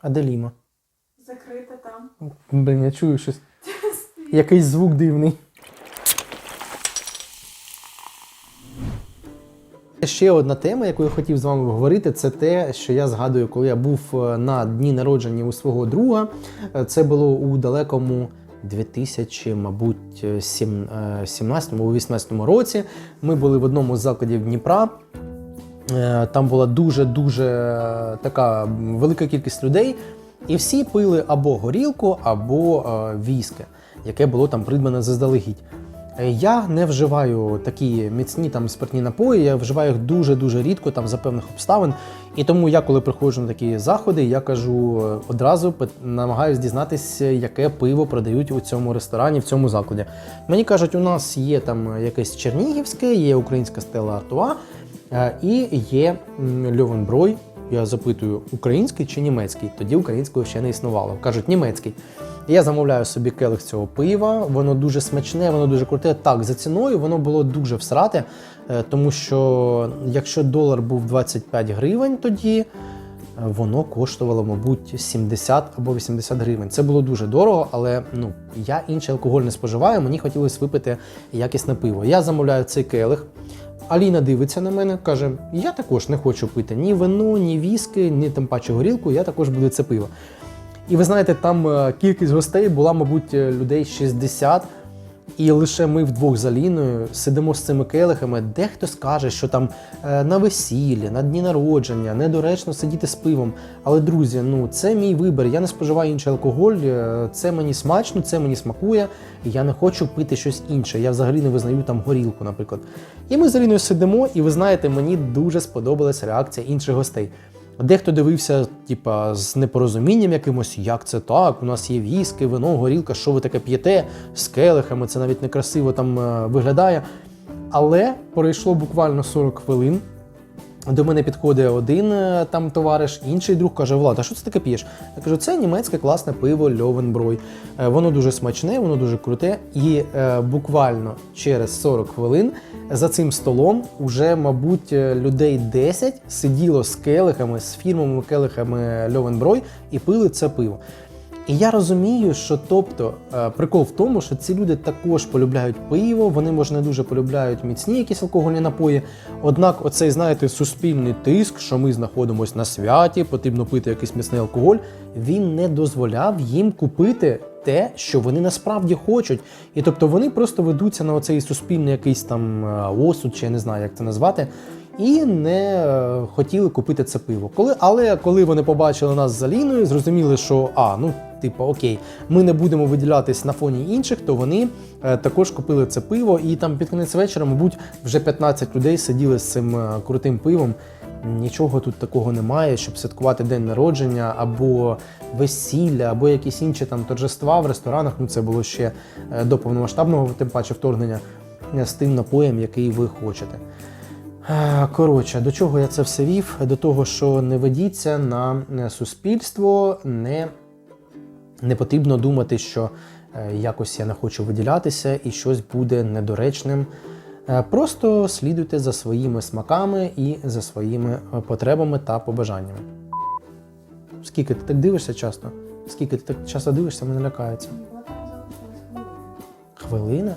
А де Ліма? Закрита там. Блін, я чую щось. Якийсь звук дивний. Ще одна тема, яку я хотів з вами обговорити, це те, що я згадую, коли я був е, на дні народження у свого друга. Е, Це було у далекому 2000, мабуть, 17-18 році. Ми були в одному з закладів Дніпра. Е, Там була дуже-дуже така велика кількість людей, і всі пили або горілку, або е, віске, яке було там придбане заздалегідь. Е, Я не вживаю такі міцні там спиртні напої, я вживаю їх дуже-дуже рідко, там за певних обставин. І тому я, коли приходжу на такі заходи, я кажу е, одразу намагаюсь дізнатися, яке пиво продають у цьому ресторані, в цьому закладі. Мені кажуть, у нас є там якесь чернігівське, є українська стела Артуа, Е, І є м, Льовенброй. Я запитую, український чи німецький? Тоді українського ще не існувало. Кажуть, німецький. Я замовляю собі келих цього пива. Воно дуже смачне, воно дуже круте. Так, за ціною воно було дуже всрате, е, тому що якщо долар був 25 гривень тоді. е, Воно коштувало, мабуть, 70 або 80 гривень. Це було дуже дорого, але ну я інший алкоголь не споживаю. Мені хотілося випити якісне пиво. Я замовляю цей келих. Аліна дивиться на мене, каже: Я також не хочу пити ні вино, ні віски, ні тим паче горілку, я також буду це пиво. І ви знаєте, там е, кількість гостей була, мабуть, е, людей 60. І лише ми вдвох з Аліною сидимо з цими келихами. Дехто скаже, що там е, на весіллі, на дні народження недоречно сидіти з пивом. Але друзі, ну це мій вибір. Я не споживаю інший алкоголь. е, Це мені смачно, це мені смакує. І я не хочу пити щось інше. Я взагалі не визнаю там горілку, наприклад. І ми з Аліною сидимо, і ви знаєте, мені дуже сподобалася реакція інших гостей. Дехто дивився, типа, з непорозумінням якимось, як це так, у нас є віски, вино, горілка, що ви таке п'єте з келихами, це навіть некрасиво там е, виглядає. Але пройшло буквально 40 хвилин. До мене підходить один е, там товариш, інший друг каже: Влад, а що це таке п'єш? Я кажу, це німецьке класне пиво Льовенброй. Е, Воно дуже смачне, воно дуже круте. І е, буквально через 40 хвилин за цим столом уже, мабуть, е, людей 10 сиділо з келихами, з фірмовими келихами Льовенброй і пили це пиво. І я розумію, що тобто е, прикол в тому, що ці люди також полюбляють пиво, вони може не дуже полюбляють міцні якісь алкогольні напої. Однак, оцей, знаєте, суспільний тиск, що ми знаходимося на святі, потрібно пити якийсь міцний алкоголь, він не дозволяв їм купити те, що вони насправді хочуть. І тобто вони просто ведуться на оцей суспільний якийсь там е, осуд, чи я не знаю, як це назвати. І не е, хотіли купити це пиво. Коли, але коли вони побачили нас з Аліною, зрозуміли, що а, ну, типу, окей, ми не будемо виділятись на фоні інших, то вони е, також купили це пиво. І там під кінець вечора, мабуть, вже 15 людей сиділи з цим е, крутим пивом. Нічого тут такого немає, щоб святкувати день народження або весілля, або якісь інші там торжества в ресторанах. Ну це було ще е, до повномасштабного, тим паче вторгнення е, з тим напоєм, який ви хочете. Е, Коротше, до чого я це все вів? До того, що не ведіться на суспільство, не, не потрібно думати, що якось я не хочу виділятися і щось буде недоречним. Е, Просто слідуйте за своїми смаками і за своїми е, потребами та побажаннями. Скільки ти так дивишся часто? Скільки ти так часто дивишся, мене лякається. Хвилина?